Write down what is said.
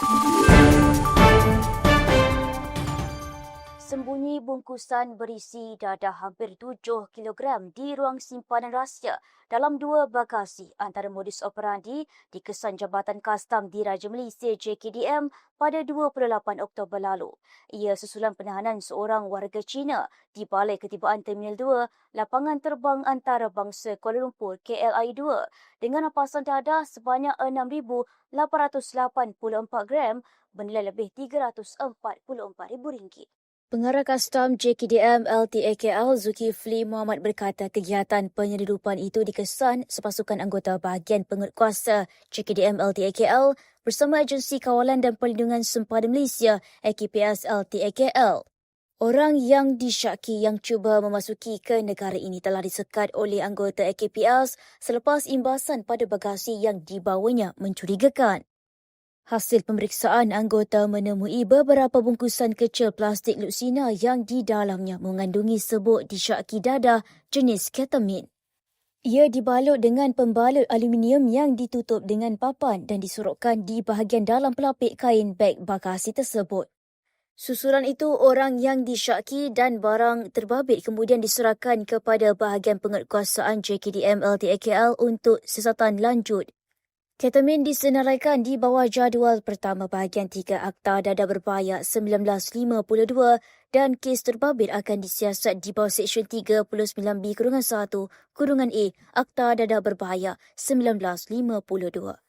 Thank you. Sembunyi bungkusan berisi dadah hampir 7 kg di ruang simpanan rahsia dalam dua bagasi antara modus operandi di kesan Jabatan Kastam di Raja Malaysia JKDM pada 28 Oktober lalu. Ia susulan penahanan seorang warga Cina di Balai Ketibaan Terminal 2, Lapangan Terbang Antarabangsa Kuala Lumpur KLI 2 dengan rampasan dadah sebanyak 6,884 gram bernilai lebih RM344,000. Pengarah Kastam JKDM LTAKL Zulkifli Muhammad berkata kegiatan penyeludupan itu dikesan sepasukan anggota bahagian penguatkuasa JKDM LTAKL bersama Agensi Kawalan dan Perlindungan Sempadan Malaysia AKPS LTAKL. Orang yang disyaki yang cuba memasuki ke negara ini telah disekat oleh anggota AKPS selepas imbasan pada bagasi yang dibawanya mencurigakan. Hasil pemeriksaan anggota menemui beberapa bungkusan kecil plastik luksina yang di dalamnya mengandungi sebut disyaki dadah jenis ketamin. Ia dibalut dengan pembalut aluminium yang ditutup dengan papan dan disorokkan di bahagian dalam pelapik kain beg bagasi tersebut. Susulan itu orang yang disyaki dan barang terbabit kemudian diserahkan kepada bahagian penguatkuasaan JKDM LTAKL untuk siasatan lanjut Ketamin disenaraikan di bawah jadual pertama bahagian 3 Akta Dadah Berbahaya 1952 dan kes terbabit akan disiasat di bawah Seksyen 39B-1 Kurungan A Akta Dadah Berbahaya 1952.